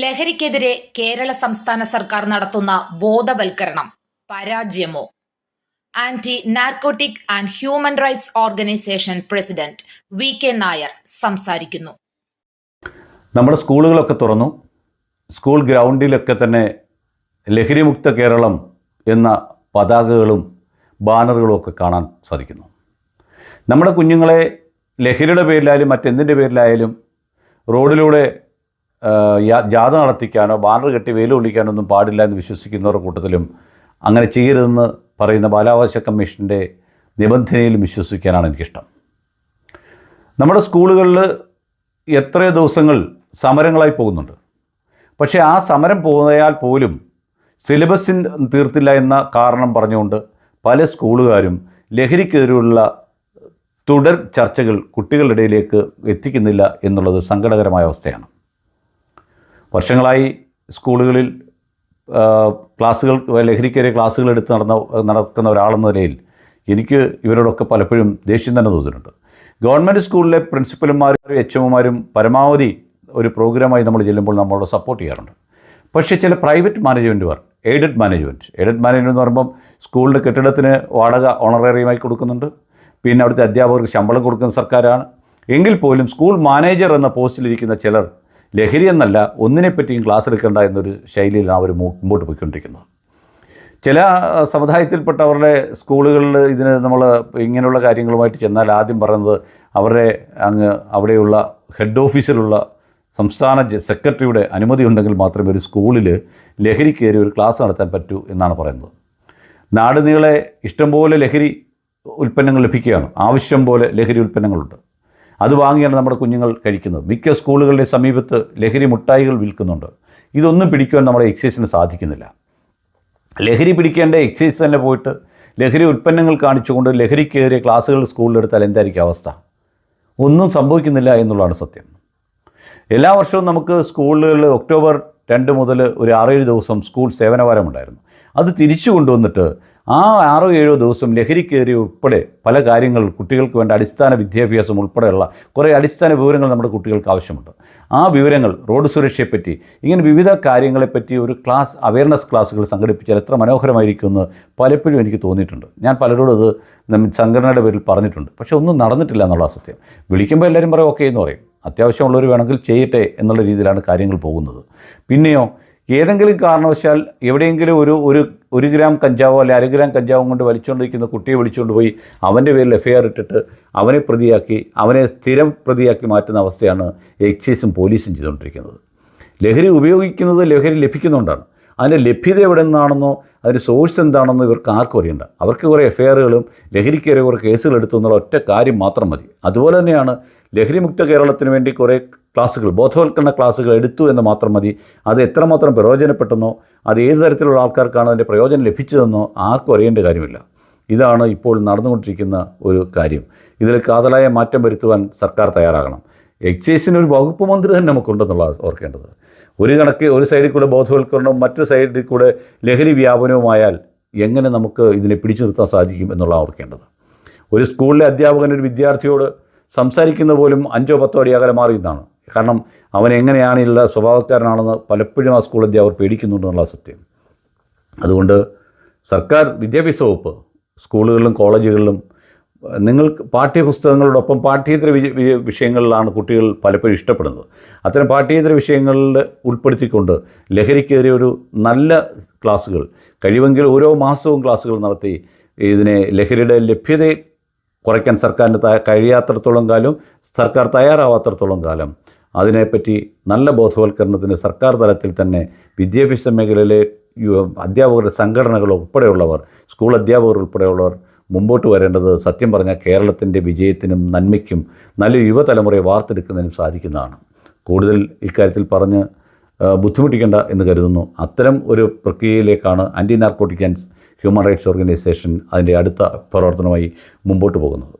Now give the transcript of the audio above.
ലഹരിക്കെതിരെ കേരള സംസ്ഥാന സർക്കാർ നടത്തുന്ന ബോധവൽക്കരണം പരാജയമോ? Anti narcotic and human rights organisation president V K Nair സംസാരിക്കുന്നു. നമ്മുടെ സ്കൂളുകളൊക്കെ തുറന്നു. സ്കൂൾ ഗ്രൗണ്ടിലൊക്കെ തന്നെ ലഹരിമുക്ത കേരളം എന്ന പതാകകളും ബാനറുകളും ഒക്കെ കാണാൻ സാധിക്കുന്നു. നമ്മുടെ കുഞ്ഞുങ്ങളെ ലഹരിയുടെ പേരിലായാലും മറ്റെന്തിന്റെ പേരിലായാലും റോഡിലൂടെ ജാഥ നടത്തിക്കാനോ ബാനർ കെട്ടി വെയിൽ കൊള്ളിക്കാനോ ഒന്നും പാടില്ല എന്ന് വിശ്വസിക്കുന്നവരുടെ കൂട്ടത്തിലും അങ്ങനെ ചെയ്യരുതെന്ന് പറയുന്ന ബാലാവകാശ കമ്മീഷന്റെ നിബന്ധനയിലും വിശ്വസിക്കാനാണ് എനിക്കിഷ്ടം. നമ്മുടെ സ്കൂളുകളിൽ എത്രയോ ദിവസങ്ങൾ സമരങ്ങളായി പോകുന്നുണ്ട്. പക്ഷേ ആ സമരം പോയാൽ പോലും സിലബസിൻ തീർത്തില്ല എന്ന കാരണം പറഞ്ഞുകൊണ്ട് പല സ്കൂളുകാരും ലഹരിക്കെതിരെയുള്ള തുടർ ചർച്ചകൾ കുട്ടികളുടെ ഇടയിലേക്ക് എത്തിക്കുന്നില്ല എന്നുള്ളത് സങ്കടകരമായ അവസ്ഥയാണ്. വർഷങ്ങളായി സ്കൂളുകളിൽ ക്ലാസ്സുകൾ ലഹരിക്കേറിയ ക്ലാസ്സുകൾ എടുത്ത് നടന്ന നടക്കുന്ന ഒരാളെന്ന നിലയിൽ എനിക്ക് ഇവരോടൊക്കെ പലപ്പോഴും ദേഷ്യം തന്നെ തോന്നിയിട്ടുണ്ട് ഗവൺമെന്റ് സ്കൂളിലെ പ്രിൻസിപ്പൽമാരും എച്ച് എമ്മുമാരും പരമാവധി ഒരു പ്രോഗ്രാമായി നമ്മൾ ചെല്ലുമ്പോൾ നമ്മളോട് സപ്പോർട്ട് ചെയ്യാറുണ്ട്. പക്ഷേ ചില പ്രൈവറ്റ് മാനേജ്മെന്റുകാർ എയ്ഡഡ് മാനേജ്മെന്റ് എയ്ഡഡ് മാനേജ്മെന്റ് എന്ന് പറയുമ്പം സ്കൂളിന്റെ കെട്ടിടത്തിന് വാടക ഓണറേറിയമായി കൊടുക്കുന്നുണ്ട്. പിന്നെ അവിടുത്തെ അധ്യാപകർക്ക് ശമ്പളം കൊടുക്കുന്ന സർക്കാരാണ്. എങ്കിൽ പോലും സ്കൂൾ മാനേജർ എന്ന പോസ്റ്റിലിരിക്കുന്ന ചിലർ ലഹരി എന്നല്ല ഒന്നിനെ ഒന്നിനെപ്പറ്റിയും ക്ലാസ് എടുക്കേണ്ട എന്നൊരു ശൈലിയിലാണ് അവർ മുമ്പോട്ട് പോയിക്കൊണ്ടിരിക്കുന്നത്. ചില സമുദായത്തിൽപ്പെട്ടവരുടെ സ്കൂളുകളിൽ ഇതിന് നമ്മൾ ഇങ്ങനെയുള്ള കാര്യങ്ങളുമായിട്ട് ചെന്നാൽ ആദ്യം പറയുന്നത് അവരുടെ അങ്ങ് അവിടെയുള്ള ഹെഡ് ഓഫീസിലുള്ള സംസ്ഥാന സെക്രട്ടറിയുടെ അനുമതി ഉണ്ടെങ്കിൽ മാത്രമേ ഒരു സ്കൂളിൽ ലഹരി കയറി ഒരു ക്ലാസ് നടത്താൻ പറ്റൂ എന്നാണ് പറയുന്നത്. നാടുനീളെ ഇഷ്ടംപോലെ ലഹരി ഉൽപ്പന്നങ്ങൾ ലഭിക്കുകയാണ്. ആവശ്യം പോലെ ലഹരി ഉൽപ്പന്നങ്ങളുണ്ട്. അത് വാങ്ങിയാണ് നമ്മുടെ കുഞ്ഞുങ്ങൾ കഴിക്കുന്നത്. മിക്ക സ്കൂളുകളുടെ സമീപത്ത് ലഹരി മുട്ടായികൾ വിൽക്കുന്നുണ്ട്. ഇതൊന്നും പിടിക്കുവാൻ നമ്മുടെ എക്സൈസിന് സാധിക്കുന്നില്ല. ലഹരി പിടിക്കേണ്ട എക്സൈസ് തന്നെ പോയിട്ട് ലഹരി ഉൽപ്പന്നങ്ങൾ കാണിച്ചുകൊണ്ട് ലഹരിക്കേറിയ ക്ലാസ്സുകൾ സ്കൂളിലെടുത്താൽ എന്തായിരിക്കും അവസ്ഥ? ഒന്നും സംഭവിക്കുന്നില്ല എന്നുള്ളതാണ് സത്യം. എല്ലാ വർഷവും നമുക്ക് സ്കൂളുകളിൽ ഒക്ടോബർ രണ്ട് മുതൽ ഒരു ആറേഴ് ദിവസം സ്കൂൾ സേവനവാരമുണ്ടായിരുന്നു അത് തിരിച്ചു കൊണ്ടുവന്നിട്ട് ആ ആറോ ഏഴോ ദിവസം ലഹരിക്കേറി ഉൾപ്പെടെ പല കാര്യങ്ങൾ കുട്ടികൾക്ക് വേണ്ട അടിസ്ഥാന വിദ്യാഭ്യാസം ഉൾപ്പെടെയുള്ള കുറേ അടിസ്ഥാന വിവരങ്ങൾ നമ്മുടെ കുട്ടികൾക്ക് ആവശ്യമുണ്ട്. ആ വിവരങ്ങൾ റോഡ് സുരക്ഷയെപ്പറ്റി ഇങ്ങനെ വിവിധ കാര്യങ്ങളെപ്പറ്റി ഒരു ക്ലാസ് അവയർനെസ് ക്ലാസ്സുകൾ സംഘടിപ്പിച്ചാൽ എത്ര മനോഹരമായിരിക്കും എന്ന് പലപ്പോഴും എനിക്ക് തോന്നിയിട്ടുണ്ട്. ഞാൻ പലരോടും അത് സംഘടനയുടെ പേരിൽ പറഞ്ഞിട്ടുണ്ട്. പക്ഷേ ഒന്നും നടന്നിട്ടില്ല എന്നുള്ള സത്യം വിളിക്കുമ്പോൾ എല്ലാവരും പറയും ഓക്കെ എന്ന് പറയും. അത്യാവശ്യമുള്ളവർ വേണമെങ്കിൽ ചെയ്യട്ടെ എന്നുള്ള രീതിയിലാണ് കാര്യങ്ങൾ പോകുന്നത്. പിന്നെയോ ഏതെങ്കിലും കാരണവശാൽ എവിടെയെങ്കിലും ഒരു ഒരു ഒരു ഗ്രാം കഞ്ചാവോ അല്ലെ അര ഗ്രാം കഞ്ചാവും കൊണ്ട് വലിച്ചുകൊണ്ടിരിക്കുന്ന കുട്ടിയെ വിളിച്ചുകൊണ്ട് പോയി അവന്റെ പേരിൽ എഫ് ഐ ആർ ഇട്ടിട്ട് അവനെ പ്രതിയാക്കി അവനെ സ്ഥിരം പ്രതിയാക്കി മാറ്റുന്ന അവസ്ഥയാണ് എക്സൈസും പോലീസും ചെയ്തുകൊണ്ടിരിക്കുന്നത്. ലഹരി ഉപയോഗിക്കുന്നത് ലഹരി ലഭിക്കുന്നുകൊണ്ടാണ് അതിന്റെ ലഭ്യത എവിടെ നിന്നാണെന്നോ അതിന്റെ സോഴ്സ് എന്താണെന്നോ ഇവർക്ക് ആർക്കും അറിയണ്ട. അവർക്ക് കുറേ എഫ് ഐ ആറുകളും ലഹരിക്കേറെ കുറേ കേസുകൾ എടുത്തു എന്നുള്ള ഒറ്റ കാര്യം മാത്രം മതി. അതുപോലെ തന്നെയാണ് ലഹരിമുക്ത കേരളത്തിന് വേണ്ടി കുറേ ക്ലാസ്സുകൾ ബോധവൽക്കരണ ക്ലാസ്സുകൾ എടുത്തു എന്ന് മാത്രം മതി. അത് എത്രമാത്രം പ്രയോജനപ്പെട്ടെന്നോ അത് ഏത് തരത്തിലുള്ള ആൾക്കാർക്കാണ് അതിന്റെ പ്രയോജനം ലഭിച്ചതെന്നോ ആർക്കും അറിയേണ്ട കാര്യമില്ല. ഇതാണ് ഇപ്പോൾ നടന്നുകൊണ്ടിരിക്കുന്ന ഒരു കാര്യം. ഇതിൽ കാതലായ മാറ്റം വരുത്തുവാൻ സർക്കാർ തയ്യാറാകണം. എക്സൈസിന് ഒരു വകുപ്പ് മന്ത്രി തന്നെ നമുക്കുണ്ടെന്നുള്ള ഓർക്കേണ്ടത്. ഒരു കണക്ക് ഒരു സൈഡിൽ കൂടെ ബോധവൽക്കരണവും മറ്റൊരു സൈഡിൽ കൂടെ ലഹരി വ്യാപനവുമായാൽ എങ്ങനെ നമുക്ക് ഇതിനെ പിടിച്ചു നിർത്താൻ സാധിക്കും എന്നുള്ള ഓർക്കേണ്ടത്. ഒരു സ്കൂളിലെ അധ്യാപകൻ ഒരു വിദ്യാർത്ഥിയോട് സംസാരിക്കുന്ന പോലും അഞ്ചോ പത്തോ അടി അകലെ മാറി നിന്നാണ് കാരണം അവൻ എങ്ങനെയാണുള്ള സ്വഭാവക്കാരനാണെന്ന് പലപ്പോഴും ആ സ്കൂൾ അധ്യാപകർ പേടിക്കുന്നുണ്ടെന്നുള്ള സത്യം. അതുകൊണ്ട് സർക്കാർ വിദ്യാഭ്യാസ വകുപ്പ് സ്കൂളുകളിലും കോളേജുകളിലും നിങ്ങൾ പാഠ്യപുസ്തകങ്ങളോടൊപ്പം പാഠ്യേതര വിഷയങ്ങളിലാണ് കുട്ടികൾ പലപ്പോഴും ഇഷ്ടപ്പെടുന്നത്. അത്തരം പാഠ്യേതര വിഷയങ്ങളിൽ ഉൾപ്പെടുത്തിക്കൊണ്ട് ലഹരിക്കേറിയ ഒരു നല്ല ക്ലാസ്സുകൾ കഴിവെങ്കിൽ ഓരോ മാസവും ക്ലാസ്സുകൾ നടത്തി ഇതിനെ ലഹരിയുടെ ലഭ്യതയെ കുറയ്ക്കാൻ കഴിയാത്തടത്തോളം കഴിയാത്തിടത്തോളം കാലം സർക്കാർ തയ്യാറാവാത്തടത്തോളം കാലം അതിനെപ്പറ്റി നല്ല ബോധവൽക്കരണത്തിന് സർക്കാർ തലത്തിൽ തന്നെ വിദ്യാഭ്യാസ മേഖലയിലെ അധ്യാപകരുടെ സംഘടനകൾ ഉൾപ്പെടെയുള്ളവർ സ്കൂൾ അധ്യാപകർ ഉൾപ്പെടെയുള്ളവർ മുമ്പോട്ട് വരേണ്ടത് സത്യം പറഞ്ഞാൽ കേരളത്തിന്റെ വിജയത്തിനും നന്മയ്ക്കും നല്ല യുവതലമുറയെ വാർത്തെടുക്കുന്നതിനും സാധിക്കുന്നതാണ്. കൂടുതൽ ഇക്കാര്യത്തിൽ പറഞ്ഞ് ബുദ്ധിമുട്ടിക്കേണ്ട എന്ന് കരുതുന്നു. അത്തരം ഒരു പ്രക്രിയയിലേക്കാണ് anti narcotic and human rights organisation അതിന്റെ അടുത്ത പ്രവർത്തനമായി മുമ്പോട്ട് പോകുന്നത്.